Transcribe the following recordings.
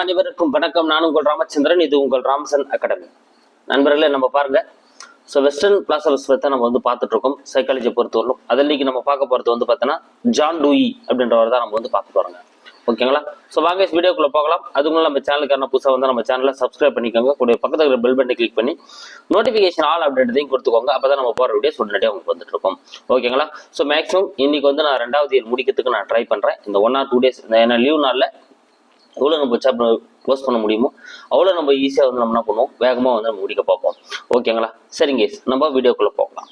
அனைவருக்கும் வணக்கம். நான் உங்கள் ராமச்சந்திரன் இது உங்கள் ராமசன் அகாடமி. நண்பர்களே நம்ம பாருங்க. ஸோ வெஸ்டர்ன் பிளாசபஸ்வத்தை நம்ம வந்து பார்த்துட்டு இருக்கோம். சைக்காலஜி பொறுத்தவரைக்கும் அதில் இன்னைக்கு நம்ம பார்க்க போகிறது வந்து பார்த்தோன்னா ஜான் டூயி அப்படின்றவர் தான் நம்ம வந்து பார்க்க வரோங்க ஓகேங்களா? ஸோ வாங்க வீடியோக்குள்ள போகலாம். அதுக்குள்ள நம்ம சேனலுக்கான புதுசாக வந்து நம்ம சேனலை சப்ஸ்கிரைப் பண்ணிக்கோங்க. கூட பக்கத்தில் இருக்கிற பெல் பட்டனை கிளிக் பண்ணி நோட்டிஃபிகேஷன் ஆல் அப்படின்றதையும் கொடுத்துக்கோங்க. அப்போ தான் நம்ம போகிற வீடியோ உடனடியாக உங்களுக்கு வந்துட்டு இருக்கோம். ஓகேங்களா? ஸோ மேக்ஸிமம் இன்னைக்கு வந்து நான் ரெண்டாவது இயர் முடிக்கிறதுக்கு நான் ட்ரை பண்ணுறேன் இந்த ஒன் ஆர் டூ டேஸ் ஏன்னா லீவ் நாளில் எவ்வளோ நம்ம சாப்டர் க்ளோஸ் பண்ண முடியுமோ அவ்வளோ நம்ம ஈஸியாக வந்து நம்ம என்ன பண்ணுவோம்? வேகமாக வந்து நம்ம முடிக்க பார்ப்போம். ஓகேங்களா சரிங்க நம்ம வீடியோக்குள்ளே போகலாம்.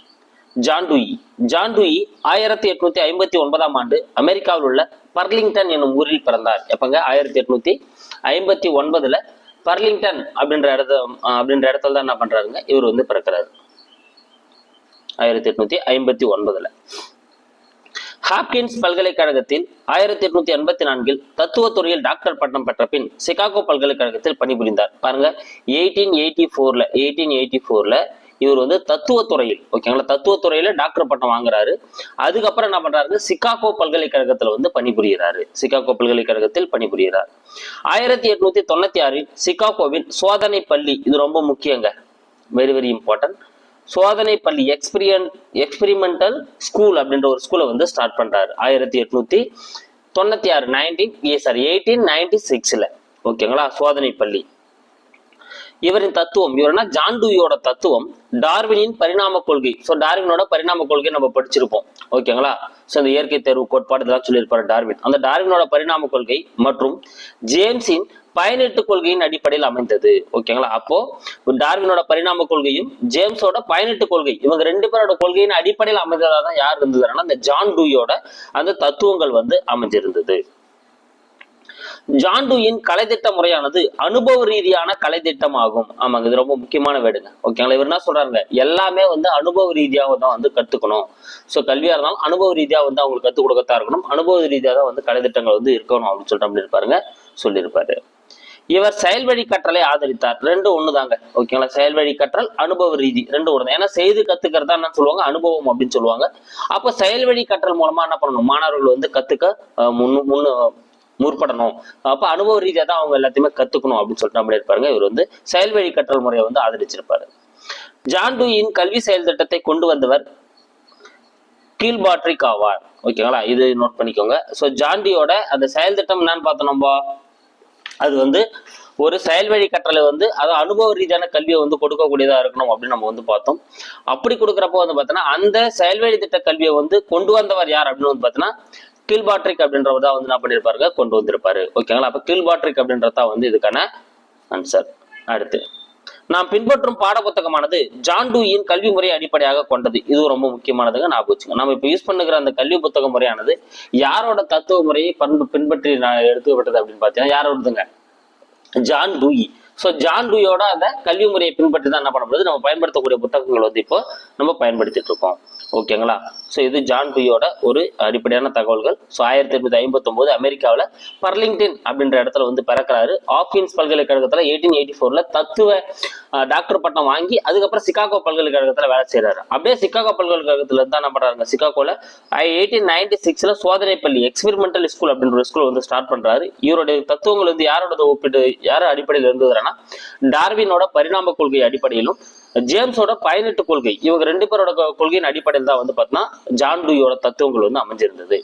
ஜான் டூயி ஆயிரத்தி எட்நூத்தி ஐம்பத்தி ஒன்பதாம் ஆண்டு அமெரிக்காவில் உள்ள பர்லிங்டன் என்னும் ஊரில் பிறந்தார். எப்பங்க? ஆயிரத்தி எட்நூத்தி ஐம்பத்தி ஒன்பதுல பர்லிங்டன் அப்படின்ற இடத்த அப்படின்ற இடத்துல தான் என்ன பண்றாருங்க? இவர் வந்து பிறக்கிறாரு. ஆயிரத்தி எட்நூத்தி ஐம்பத்தி ஒன்பதுல. ஹாப்கின்ஸ் பல்கலைக்கழகத்தில் ஆயிரத்தி எட்நூத்தி எண்பத்தி நான்கில் தத்துவத்துறையில் டாக்டர் பட்டம் பெற்ற பின் சிகாகோ பல்கலைக்கழகத்தில் பணிபுரிந்தார். பாருங்க எயிட்டீன் எயிட்டி ஃபோர்ல எயிட்டீன் எயிட்டி ஃபோர்ல இவர் வந்து தத்துவத்துறையில் ஓகேங்களா தத்துவத்துறையில டாக்டர் பட்டம் வாங்குறாரு. அதுக்கப்புறம் என்ன பண்றாரு சிகாகோ பல்கலைக்கழகத்துல வந்து பணிபுரிகிறாரு சிகாகோ பல்கலைக்கழகத்தில் பணிபுரிகிறார் ஆயிரத்தி எட்நூத்தி தொண்ணூத்தி ஆறில் சிகாகோவின் சோதனை பள்ளி இது ரொம்ப முக்கியங்க வெரி வெரி இம்பார்ட்டன்ட் சோதனை பள்ளி எக்ஸ்பிரியன் எக்ஸ்பிரிமெண்டல் ஸ்கூல் அப்படின்ற ஒரு ஸ்கூலை வந்து ஸ்டார்ட் பண்ணுறாரு ஆயிரத்தி எட்நூத்தி தொண்ணூத்தி ஆறு நைன்டீன் ஏ சாரி எயிட்டீன் நைன்டி சிக்ஸ்ல ஓகேங்களா சோதனை பள்ளி. இவரின் தத்துவம் இவர்னா ஜான் டூயோட தத்துவம் டார்வினின் பரிணாம கொள்கை. ஸோ டார்வினோட பரிணாம கொள்கை நம்ம படிச்சிருப்போம். ஓகேங்களா ஸோ இந்த இயற்கை தேர்வு கோட்பாடு இதெல்லாம் சொல்லியிருப்பாரு டார்வின். அந்த டார்வினோட பரிணாம கொள்கை மற்றும் ஜேம்ஸின் பயனீட்டு கொள்கையின் அடிப்படையில் அமைந்தது. ஓகேங்களா அப்போ டார்வினோட பரிணாம கொள்கையும் ஜேம்ஸோட பயனீட்டு கொள்கை இவங்க ரெண்டு பேரோட கொள்கையின் அடிப்படையில் அமைந்ததாக தான் யார் இருந்ததுன்னா அந்த ஜான் டூயோட அந்த தத்துவங்கள் வந்து அமைஞ்சிருந்தது. ஜான்டுயின் கலைத்திட்ட முறையானது அனுபவ ரீதியான கலைத்திட்டம் ஆகும் ஆமாங்க இது ரொம்ப முக்கியமான வேடுங்க. ஓகேங்களா இவர் என்ன சொல்றாங்க எல்லாமே வந்து அனுபவ ரீதியாக தான் வந்து கத்துக்கணும். ஸோ கல்வியா இருந்தாலும் அனுபவ ரீதியா வந்து அவங்களுக்கு கத்துக் கொடுக்கத்தான் இருக்கணும். அனுபவ ரீதியாக தான் வந்து கலைத்திட்டங்கள் வந்து இருக்கணும் அப்படின்னு சொல்லிட்டு அப்படி இருப்பாருங்க சொல்லியிருப்பாரு. இவர் செயல்வழி கற்றலை ஆதரித்தார். ரெண்டும் ஒண்ணுதாங்க. ஓகேங்களா செயல்வழி கற்றல் அனுபவ ரீதி ரெண்டு ஒண்ணு ஏன்னா செய்து கத்துக்கிறதா என்ன சொல்லுவாங்க அனுபவம் அப்படின்னு சொல்லுவாங்க. அப்ப செயல்வழி கற்றல் மூலமா என்ன பண்ணணும்? மாணவர்கள் வந்து கத்துக்க முன்னு முன்னு முற்படணும். அப்போ அனுபவ ரீதியாக தான் அவங்க எல்லாத்தையுமே கத்துக்கணும் அப்படின்னு சொல்லிட்டு நம்மளே இருப்பாருங்க. இவர் வந்து செயல்வழி கற்றல் முறையை வந்து ஆதரிச்சிருப்பாரு. ஜான்டுயின் கல்வி செயல் திட்டத்தை கொண்டு வந்தவர் கீழ்பாட்ரிக் ஆவார் ஓகேங்களா? இது நோட் பண்ணிக்கோங்க. ஸோ ஜாண்டியோட அந்த செயல் திட்டம் என்னன்னு பார்த்தோம் நம்ம. அது வந்து ஒரு செயல்வழி கற்றலை வந்து அது அனுபவ ரீதியான கல்வியை வந்து கொடுக்கக்கூடியதா இருக்கணும் அப்படின்னு நம்ம வந்து பார்த்தோம். அப்படி கொடுக்குறப்போ வந்து பார்த்தோன்னா அந்த செயல்வழி திட்ட கல்வியை வந்து கொண்டு வந்தவர் யார் அப்படின்னு வந்து பார்த்தோன்னா கில்பாட்ரிக் அப்படின்றவர் தான் வந்து என்ன பண்ணியிருப்பாருங்க கொண்டு வந்திருப்பாரு. ஓகேங்களா அப்போ கில்பாட்ரிக் அப்படின்றதா வந்து இதுக்கான ஆன்சர் அடுத்து. நாம் பின்பற்றும் பாடப்புத்தகமானது ஜான் டூயின் கல்வி முறையை அடிப்படையாக கொண்டது. இது ரொம்ப முக்கியமானதுங்க. ஞாபகம் வச்சுங்க. நம்ம இப்போ யூஸ் பண்ணுகிற அந்த கல்வி புத்தக முறையானது யாரோட தத்துவ முறையை பண்பு பின்பற்றி நான் எடுத்துக்கப்பட்டது அப்படின்னு பார்த்தீங்கன்னா யாரோடதுங்க ஜான் டூயி ஸோ ஜான் டூயோட அந்த கல்வி முறையை பின்பற்றி தான் என்ன பண்ணப்படுது நம்ம பயன்படுத்தக்கூடிய புத்தகங்கள் வந்து இப்போ நம்ம பயன்படுத்திட்டு இருக்கோம். ஓகேங்களா? ஸோ இது ஜான் டூயோட ஒரு அடிப்படையான தகவல்கள். ஸோ ஆயிரத்தி எட்நூத்தி ஐம்பத்தொம்போது அமெரிக்காவில் பர்லிங்டன் அப்படின்ற இடத்துல வந்து பிறக்கிறாரு. ஆப்கின்ஸ் பல்கலைக்கழகத்தில் எயிட்டீன் எயிட்டி ஃபோரில் தத்துவ டாக்டர் பட்டம் வாங்கி அதுக்கப்புறம் சிகாகோ பல்கலைக்கழகத்தில் வேலை செய்கிறாரு அப்படியே சிகாகோ பல்கலைக்கழகத்தில் இருந்தால் என்ன பண்ணுறாங்க சிகாகோவில் எயிட்டீன் நைன்டி சிக்ஸில் சோதனை பள்ளி எக்ஸ்பெரிமெண்டல் ஸ்கூல் அப்படின்ற ஒரு ஸ்கூல் வந்து ஸ்டார்ட் பண்ணுறாரு இவருடைய தத்துவங்கள் வந்து யாரோட ஒப்பிட்டு யார் அடிப்படையில் இருந்ததுன்னா டார்வினோட பரிணாம கொள்கை அடிப்படையிலும் ஜேம்ஸோட பயனீட்டு கொள்கை இவங்க ரெண்டு பேரோட கொள்கையின் அடிப்படையில் தான் வந்து பார்த்தீங்கன்னா ஜான் டூயோட தத்துவங்கள் வந்து அமைஞ்சிருந்தது.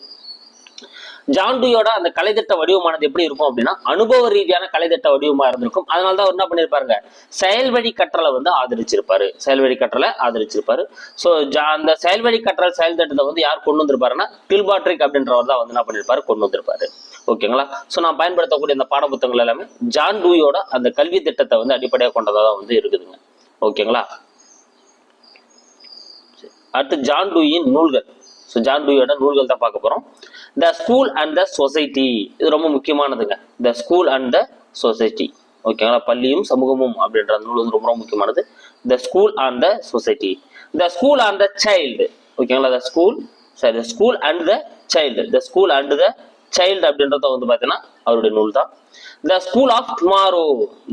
ஜான்டுயோட அந்த கலைத்திட்ட வடிவமானது எப்படி இருக்கும் அப்படின்னா அனுபவ ரீதியான கலைத்திட்ட வடிவமா இருந்திருக்கும். அதனால தான் அவர் என்ன பண்ணியிருப்பாருங்க செயல்வழி கற்றலை வந்து ஆதரிச்சிருப்பாரு. செயல்வழி கற்றலை ஆதரிச்சிருப்பாரு. ஸோ அந்த செயல்வழி கற்றல் செயல் திட்டத்தை வந்து யார் கொண்டு வந்திருப்பாருன்னா கில்பாட்ரிக் அப்படின்றவர் தான் வந்து என்ன பண்ணியிருப்பாரு கொண்டு வந்திருப்பாரு. ஓகேங்களா? ஸோ நான் பயன்படுத்தக்கூடிய இந்த பாடப்புத்தகங்கள் எல்லாமே ஜான் டூயோட அந்த கல்வி திட்டத்தை வந்து அடிப்படையாக கொண்டதாக தான் வந்து இருக்குதுங்க. ஓகேங்களா? அடுத்து ஜான் டூயின் நூல்கள். ஸோ ஜான் டூயோட நூல்கள் தான் பார்க்க போகிறோம் the school and the society இது ரொம்ப முக்கியமானதுங்க. The school and the society ஓகேங்களா? பள்ளியும் சமூகமும் அப்படின்ற அந்த நூல் வந்து ரொம்ப ரொம்ப முக்கியமானது. The school and the society the school and the child ஓகேங்களா? The school sorry the school and the child the school and the child அப்படின்றத வந்து பார்த்தீங்கன்னா அவருடைய நூல் தான் the school of tomorrow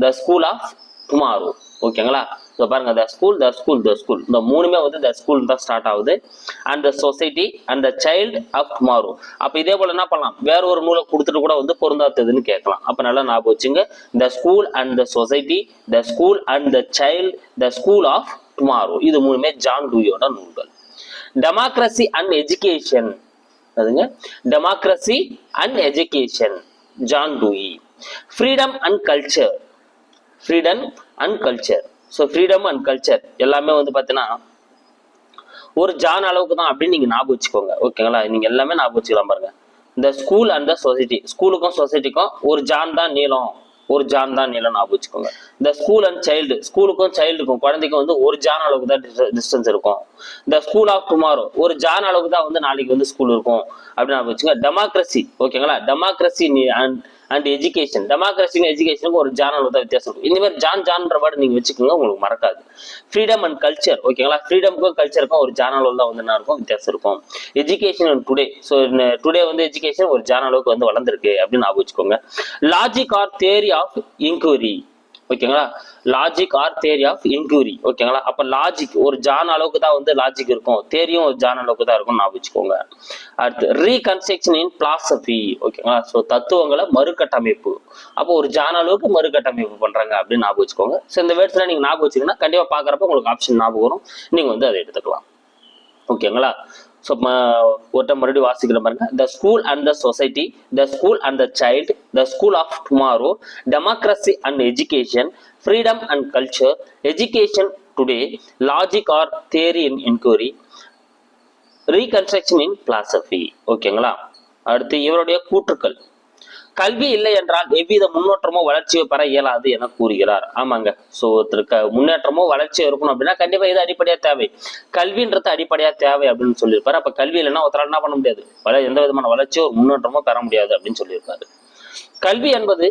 the school of tomorrow ஓகேங்களா so பாருங்க the school the school the school இந்த மூணுமே வந்து த ஸ்கூல் தான் ஸ்டார்ட் ஆகுது. And the society and the child of tomorrow அப்போ இதே போல் என்ன பண்ணலாம்? வேற ஒரு நூலை கொடுத்துட்டு கூட வந்து பொருந்தாத்ததுன்னு கேட்கலாம். அப்போ நல்லா ஞாபகம் வச்சுங்க. The school and the society the school and the child the school of tomorrow இது மூணுமே ஜான் டூயோட நூல்கள். டெமோக்ரஸி அண்ட் எஜுகேஷன் அதுங்க. Democracy and education John Dewey freedom and culture freedom and culture so freedom and culture எல்லாமே வந்து பார்த்தீங்கன்னா ஒரு John அளவுக்கு தான் அப்படின்னு நீங்கள் ஞாபகம் வச்சுக்கோங்க. ஓகேங்களா நீங்கள் எல்லாமே ஞாபகம் வச்சுக்கலாம் பாருங்க. இந்த ஸ்கூல் அண்ட் த சொசைட்டி ஸ்கூலுக்கும் சொசைட்டிக்கும் ஒரு ஜான் தான் நீளம். ஒரு ஜான் தான் நீளம் ஞாபகம் வச்சுக்கோங்க. இந்த ஸ்கூல் அண்ட் சைல்டு ஸ்கூலுக்கும் சைல்டுக்கும் குழந்தைக்கும் வந்து ஒரு ஜான் அளவுக்கு தான் டிஸ்டன்ஸ் இருக்கும். இந்த ஸ்கூல் ஆஃப் டுமாரோ ஒரு ஜான் அளவுக்கு தான் வந்து நாளைக்கு வந்து ஸ்கூல் இருக்கும். அப்படின்னு ஞாபகம் வச்சுங்க டெமோக்ரஸி ஓகேங்களா டெமோக்ரஸி அண்ட் அண்ட் எஜுகேஷன் டெமோக்ரஸிக்கும் எஜுகேஷனுக்கு ஒரு ஜானல் தான் வித்தியாசம் இருக்கும் இந்த மாதிரி ஜான் ஜான்ற வேர்டு நீங்க வச்சுக்கோங்க உங்களுக்கு மறக்காது. ஃப்ரீடம் அண்ட் கல்ச்சர் ஓகேங்களா ஃப்ரீடமுக்கும் கல்ச்சருக்கும் ஒரு ஜானல் தான் வந்து என்ன இருக்கும்? வித்தியாசம் இருக்கும். Education and today so today வந்து எஜுகேஷன் ஒரு ஜானலுக்கு வந்து வளர்ந்துருக்கு அப்படின்னு ஞாபகம் வச்சுக்கோங்க. Logic or theory of inquiry ஓகேங்களா logic or theory of inquiry ஓகேங்களா அப்ப லாஜிக் ஒரு ஜான் அளவுக்கு தான் வந்து லாஜிக் இருக்கும். தேரியும் ஒரு ஜான் அளவுக்கு தான் இருக்கும் நான் வச்சுக்கோங்க. அடுத்து ரீகன்ஸ்ட்ரக்ஷன் இன் பிளாசபி ஓகேங்களா ஸோ தத்துவங்களை மறுகட்டமைப்பு. அப்போ ஒரு ஜான் அளவுக்கு மறுகட்டமைப்பு பண்றாங்க அப்படின்னு ஞாபகம் வச்சுக்கோங்க. ஸோ இந்த வேர்ட்ஸ்ல நீங்க ஞாபகம் வச்சுக்கோங்கன்னா கண்டிப்பா பாக்குறப்ப உங்களுக்கு ஆப்ஷன் ஞாபகம் வரும். நீங்க வந்து அதை எடுத்துக்கலாம். ஓகேங்களா ஸோ ஒருத்த மறுபடியும் வாசிக்கிற பாருங்க the school and the society the school and the child the school of tomorrow democracy and education freedom and culture education today logic or theory in enquiry reconstruction in philosophy ஓகேங்களா அடுத்து இவருடைய கூற்றுக்கள். கல்வி இல்லை என்றால் எவ்வித முன்னேற்றமோ வளர்ச்சியோ பெற இயலாது என கூறுகிறார். ஆமாங்க. ஸோ ஒருத்தருக்கு முன்னேற்றமோ வளர்ச்சியோ இருக்கணும் அப்படின்னா கண்டிப்பா இது அடிப்படையா தேவை. கல்வின்றது அடிப்படையா தேவை அப்படின்னு சொல்லியிருப்பாரு. அப்ப கல்வி இல்லைன்னா ஒருத்தரால் என்ன பண்ண முடியாது? எந்த விதமான வளர்ச்சியோ ஒரு முன்னேற்றமோ பெற முடியாது அப்படின்னு சொல்லியிருப்பாரு. கல்வி என்பது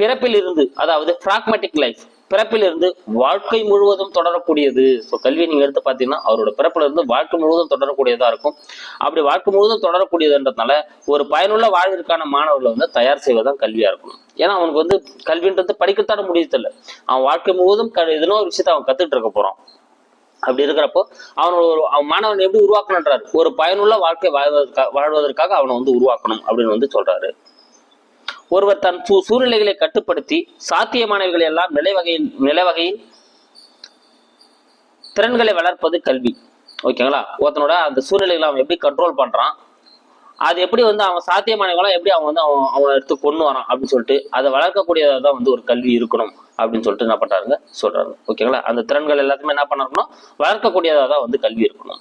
பிறப்பில் இருந்து அதாவது பிராக்மெட்டிக் லைஃப் பிறப்பிலிருந்து வாழ்க்கை முழுவதும் தொடரக்கூடியது. ஸோ கல்வி நீங்கள் எடுத்து பார்த்தீங்கன்னா அவரோட பிறப்பிலிருந்து வாழ்க்கை முழுவதும் தொடரக்கூடியதாக இருக்கும். அப்படி வாழ்க்கை முழுவதும் தொடரக்கூடியதுன்றதுனால ஒரு பயனுள்ள வாழ்விற்கான மாணவர்களை வந்து தயார் செய்வதுதான் கல்வியாக இருக்கணும். ஏன்னா அவனுக்கு வந்து கல்வின்றது படிக்கத்தான முடியதில்லை அவன் வாழ்க்கை முழுவதும் க எதுனோ ஒரு விஷயத்தை அவன் கற்றுட்டு இருக்க போறான். அப்படி இருக்கிறப்போ அவனோட ஒரு அவன் மாணவன் எப்படி உருவாக்கணுன்றாரு ஒரு பயனுள்ள வாழ்க்கை வாழ்வதற்காக வாழ்வதற்காக அவனை வந்து உருவாக்கணும் அப்படின்னு வந்து சொல்றாரு. ஒருவர் தன் சூ சூழ்நிலைகளை கட்டுப்படுத்தி சாத்தியமானவைகளை எல்லாம் நிலைவகையில் நிலைவகையில் நிலை திறன்களை வளர்ப்பது கல்வி. ஓகேங்களா? ஒருத்தனோட அந்த சூழ்நிலைகளை அவன் எப்படி கண்ட்ரோல் பண்றான் அது எப்படி வந்து அவன் சாத்தியமானவங்களாம் எப்படி அவன் வந்து அவன் அவன் எடுத்து கொண்டு வரான் அப்படின்னு சொல்லிட்டு அதை வளர்க்கக்கூடியதாக தான் வந்து ஒரு கல்வி இருக்கணும். அப்படின்னு சொல்லிட்டு என்ன பண்ணுறாங்க சொல்றாங்க ஓகேங்களா? அந்த திறன்கள் எல்லாத்தையுமே என்ன பண்ணணும் வளர்க்கக்கூடியதாக தான் வந்து கல்வி இருக்கணும்.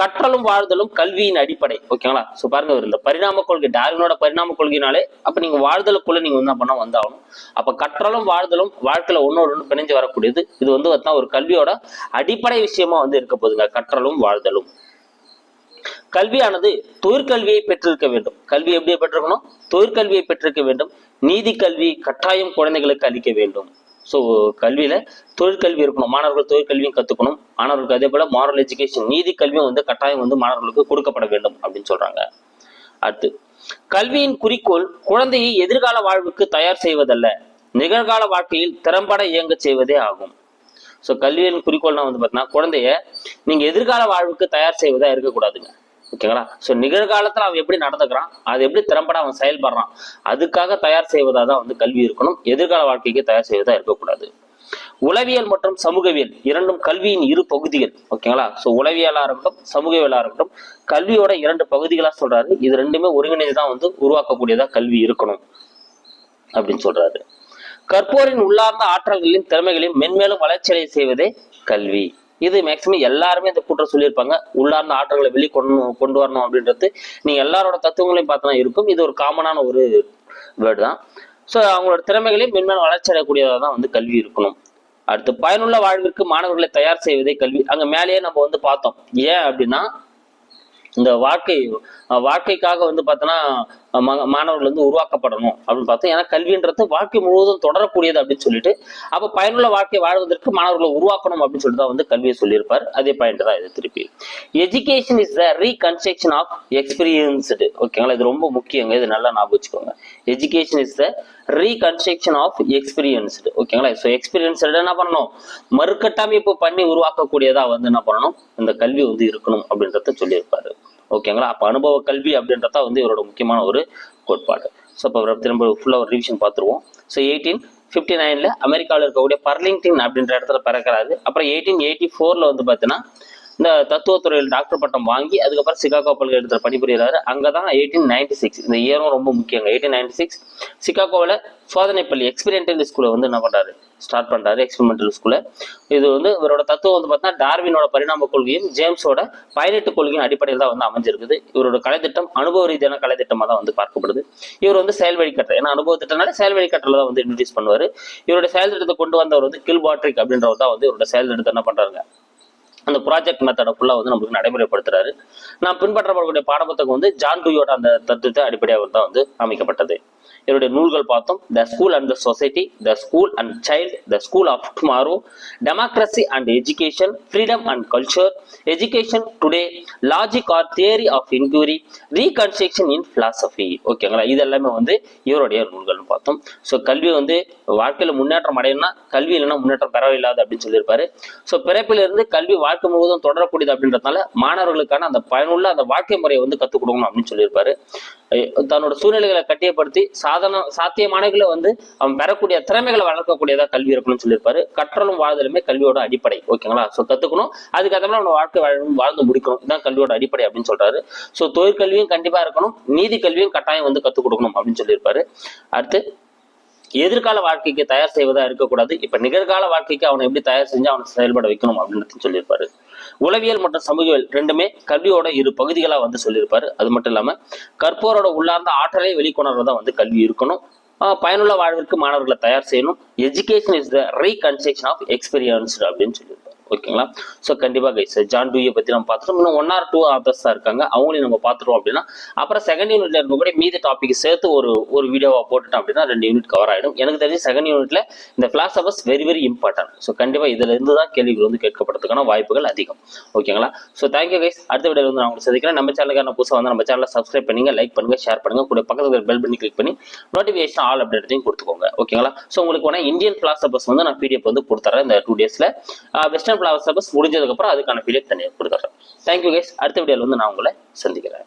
கற்றலும் வாழ்தலும் கல்வியின் அடிப்படை. ஓகேங்களா? ஸோ பாருங்க இந்த பரிணாம கொள்கை டார்வினோட பரிணாம கொள்கைனாலே அப்ப நீங்க வாழ்தலுக்குள்ள நீங்க வந்து என்ன பண்ண வந்தாகணும். அப்ப கற்றலும் வாழ்தலும் வாழ்க்கையில ஒன்னோடு ஒன்று பிணைஞ்சு வரக்கூடியது. இது வந்து பார்த்தா ஒரு கல்வியோட அடிப்படை விஷயமா வந்து இருக்க போகுதுங்க. கற்றலும் வாழ்தலும். கல்வியானது தொழிற்கல்வியை பெற்றிருக்க வேண்டும். கல்வி எப்படி பெற்றிருக்கணும்? தொழிற்கல்வியை பெற்றிருக்க வேண்டும். நீதி கல்வி கட்டாயம் குழந்தைகளுக்கு அளிக்க வேண்டும். ஸோ கல்வியில் தொழிற்கல்வி இருக்கணும். மாணவர்கள் தொழிற்கல்வியும் கற்றுக்கணும் மாணவர்களுக்கு அதே போல் மாரல் எஜுகேஷன் நீதி கல்வியும் வந்து கட்டாயம் வந்து மாணவர்களுக்கு கொடுக்கப்பட வேண்டும் அப்படின்னு சொல்கிறாங்க அடுத்து கல்வியின் குறிக்கோள் குழந்தையை எதிர்கால வாழ்வுக்கு தயார் செய்வதல்ல. நிகழ்கால வாழ்க்கையில் திறம்பட இயங்கச் செய்வதே ஆகும். ஸோ கல்வியின் குறிக்கோள்னா வந்து பார்த்தீங்கன்னா குழந்தைய நீங்கள் எதிர்கால வாழ்வுக்கு தயார் செய்வதாக இருக்கக்கூடாதுங்க. ஓகேங்களா? ஸோ நிகழ்காலத்தில் அவன் எப்படி நடந்துக்கிறான்? அது எப்படி திறம்பட அவன் செயல்படுறான்? அதுக்காக தயார் செய்வதாக தான் வந்து கல்வி இருக்கணும். எதிர்கால வாழ்க்கைக்கு தயார் செய்வதாக இருக்கக்கூடாது. உளவியல் மற்றும் சமூகவியல் இரண்டும் கல்வியின் இரு பகுதிகள். ஓகேங்களா? ஸோ உளவியலாக இருக்கட்டும் சமூகவியலாக இருக்கட்டும் கல்வியோட இரண்டு பகுதிகளாக சொல்றாரு. இது ரெண்டுமே ஒருங்கிணைந்து தான் வந்து உருவாக்கக்கூடியதா கல்வி இருக்கணும் அப்படின்னு சொல்றாரு. கற்போரின் உள்ளார்ந்த ஆற்றல்களின் திறமைகளையும் மென்மேலும் வளர்ச்சியடை செய்வதே கல்வி. இது மேக்சிமம் எல்லாருமே இந்த கூட்டம் சொல்லியிருப்பாங்க. உள்ளார்ந்த ஆற்றல்களை வெளி கொண்டு கொண்டு வரணும் அப்படின்றது நீங்க எல்லாரோட தத்துவங்களையும் பார்த்தனா இருக்கும். இது ஒரு காமனான ஒரு வேர்டு தான். ஸோ அவங்களோட திறமைகளையும் மென்மேலும் வளர்ச்சி அடையக்கூடியதாக தான் வந்து கல்வி இருக்கணும். அடுத்து பயனுள்ள வாழ்விற்கு மாணவர்களை தயார் செய்வதே கல்வி. அங்கே மேலேயே நம்ம வந்து பார்த்தோம். ஏன் அப்படின்னா இந்த வாழ்க்கை வாழ்க்கைக்காக வந்து பார்த்தோன்னா மாணவர்கள் வந்து உருவாக்கப்படணும் அப்படின்னு பார்த்தோம் ஏன்னா கல்வின்றது வாழ்க்கை முழுவதும் தொடரக்கூடியது அப்படின்னு சொல்லிட்டு அப்போ பயனுள்ள வாழ்க்கை வாழ்வதற்கு மாணவர்களை உருவாக்கணும் அப்படின்னு சொல்லிட்டு தான் வந்து கல்வியை சொல்லியிருப்பார். அதே பாயிண்ட் தான் இது திருப்பி. Education is the reconstruction of experienced ஓகேங்களா இது ரொம்ப முக்கியங்க. இது நல்லா ஞாபகம் வச்சுக்கோங்க. Education is the reconstruction of experienced ஓகேங்களா ஸோ எக்ஸ்பீரியன்ஸ் என்ன பண்ணணும்? மறுகட்டமைப்பு பண்ணி உருவாக்கக்கூடியதா வந்து என்ன பண்ணணும்? இந்த கல்வி வந்து இருக்கணும் அப்படின்றத சொல்லியிருப்பாரு. ஓகேங்களா? அப்போ அனுபவ கல்வி அப்படின்றதா வந்து இவரோட முக்கியமான ஒரு கோட்பாடு. ஸோ இப்போ திரும்ப ஃபுல்லாக ஒரு ரிவிஷன் பார்த்துருவோம். ஸோ எயிட்டீன் ஃபிஃப்டி நைனில் அமெரிக்காவில் இருக்கக்கூடிய பர்லிங்டன் அப்படின்ற இடத்துல பிறக்கிறாரு. அப்புறம் எயிட்டீன் எயிட்டி ஃபோரில் வந்து பார்த்தீங்கன்னா இந்த தத்துவத்துறையில் டாக்டர் பட்டம் வாங்கி அதுக்கப்புறம் சிகாகோ பல்கலைக்கழகத்தில் பணிபுரிகிறாரு அங்கே தான் எயிட்டீன் நைன்டி சிக்ஸ் இந்த இயரும் ரொம்ப முக்கியங்க எயிட்டீன் நைன்டி சிக்ஸ் சிகாகோவில் சோதனை பள்ளி எக்ஸ்பீரியன்டல் ஸ்கூலை வந்து என்ன பண்ணுறாரு ஸ்டார்ட் பண்ணுறாரு எக்ஸ்பெரிமெண்டல் ஸ்கூலை இது வந்து இவரோட தத்துவம் வந்து பார்த்தீங்கன்னா டார்வினோட பரிணாம கொள்கையும் ஜேம்ஸோட பைலட்டு கொள்கையும் அடிப்படையில் தான் வந்து அமைஞ்சிருக்குது. இவரோட கலைத்திட்டம் அனுபவ ரீதியான கலைத்திட்டமாக தான் வந்து பார்க்கப்படுது. இவர் வந்து செயல் வழிகட்டுற ஏன்னா அனுபவ திட்டம்னால செயல் வழிகட்டல தான் வந்து இன்ட்ரடியூஸ் பண்ணுவார். இவரோட செயல் திட்டத்தை கொண்டு வந்தவர் வந்து கில் பாட்ரிக் அப்படின்றவர் தான் வந்து இவரோட செயல் திட்டத்தை என்ன பண்ணுறாங்க அந்த ப்ராஜெக்ட் மெத்தடை ஃபுல்லாக வந்து நம்மளுக்கு நடைமுறைப்படுத்துறாரு. நான் பின்பற்றப்படக்கூடிய பாடப்புத்தகம் வந்து ஜான் டூயோட அந்த தத்துவத்தை அடிப்படையாக தான் வந்து அமைக்கப்பட்டது. இவருடைய நூல்கள் பார்த்தோம். The school and the society the school and child the school of tomorrow democracy and education freedom and culture education today logic or theory of inquiry reconstruction in philosophy ஓகேங்களா இது எல்லாமே வந்து இவருடைய நூல்கள்னு பார்த்தோம். ஸோ கல்வி வந்து வாழ்க்கையில முன்னேற்றம் அடையணும்னா கல்வி இல்லைன்னா முன்னேற்றம் பெறவில்லாது அப்படின்னு சொல்லியிருப்பாரு. ஸோ பிறப்பிலிருந்து கல்வி வாழ்க்கை முழுவதும் தொடரக்கூடியது அப்படின்றதுனால மாணவர்களுக்கான அந்த பயனுள்ள அந்த வாழ்க்கை முறையை வந்து கற்றுக் கொடுக்கணும் அப்படின்னு சொல்லியிருப்பாரு. தன்னோட சூழ்நிலைகளை கட்டியப்படுத்தி சாதன சாத்தியமானகளை வந்து அவன் பெறக்கூடிய திறமைகளை வளர்க்கக்கூடியதா கல்வி இருக்கணும்னு சொல்லியிருப்பாரு. கற்றலும் வாழ்தலுமே கல்வியோட அடிப்படை ஓகேங்களா? ஸோ கத்துக்கணும். அதுக்கப்புறம் நம்ம வாழ்க்கை வாழணும் வாழ்ந்து முடிக்கணும். இதுதான் கல்வியோட அடிப்படை அப்படின்னு சொல்றாரு. ஸோ தொழிற்கல்வியும் கண்டிப்பா இருக்கணும். நீதி கல்வியும் கட்டாயம் வந்து கத்துக் கொடுக்கணும் அப்படின்னு சொல்லியிருப்பாரு. அடுத்து எதிர்கால வாழ்க்கைக்கு தயார் செய்வதா இருக்கக்கூடாது. இப்ப நிகழ்கால வாழ்க்கைக்கு அவனை எப்படி தயார் செஞ்சு அவனை செயல்பட வைக்கணும் அப்படின்னு சொல்லியிருப்பாரு. உளவியல் மற்றும் சமூகவியல் ரெண்டுமே கல்வியோட இரு பகுதிகளா வந்து சொல்லியிருப்பாரு. அது மட்டும் இல்லாம கற்போரோட உள்ளார்ந்த ஆற்றலை வெளிக்கொணர்றதா வந்து கல்வி இருக்கணும். பயனுள்ள வாழ்விற்கு மாணவர்களை தயார் செய்யணும். Education is the reconstruction of experience அப்படின்னு சொல்லியிருப்பாரு. ஓகேங்களா? ஸோ கண்டிப்பாக கைஸ் ஜான் டூயை பத்தி நம்ம பார்த்துட்டோம். இன்னும் ஒன் ஆர் டூ ஆத்தர்ஸ் தான் இருக்காங்க. அவங்களையும் நம்ம பார்த்துட்டோம் அப்படின்னா அப்புறம் செகண்ட் யூனிட்ல இருக்கக்கூடிய மீதி டாபிக் சேர்த்து ஒரு ஒரு வீடியோவா போட்டுட்டோம் அப்படின்னா ரெண்டு யூனிட் கவர் ஆயிடும். எனக்கு தெரிஞ்சு செகண்ட் யூனிட்ல இந்த philosophers very very important so கண்டிப்பாக இதுல இருந்து தான் கேள்விகள் வந்து கேட்கப்படுறதுக்கான வாய்ப்புகள் அதிகம். ஓகேங்களா? ஸோ தேங்க்யூ கைஸ் அடுத்த வீடியோ வந்து நான் உங்களுக்கு சந்திக்கிறேன். நம்ம சேனலுக்கான புதுசாக வந்து நம்ம சேனலை சப்ஸ்கிரைப் பண்ணுங்க லைக் பண்ணுங்க ஷேர் பண்ணுங்க. கூட பக்கத்துல பெல் பண்ணி கிளிக் பண்ணி நோட்டிஃபிகேஷன் ஆல் அப்டேட்டையும் கொடுத்துக்கோங்க. ஓகேங்களா? ஸோ உங்களுக்கு வேணா இந்தியன் பிளாசபஸ் வந்து நான் பிடிஎஃப் வந்து கொடுத்துறேன். இந்த டூ டேஸ்ல வெஸ்டர்ன் பிளாசபஸ் முடிஞ்சதுக்கப்புறம் அதுக்கான பிடிஎஃப் தனியாக கொடுத்துட்றேன். தேங்க்யூ கேஸ் அடுத்த வீடியோவில் வந்து நான் உங்களை சந்திக்கிறேன்.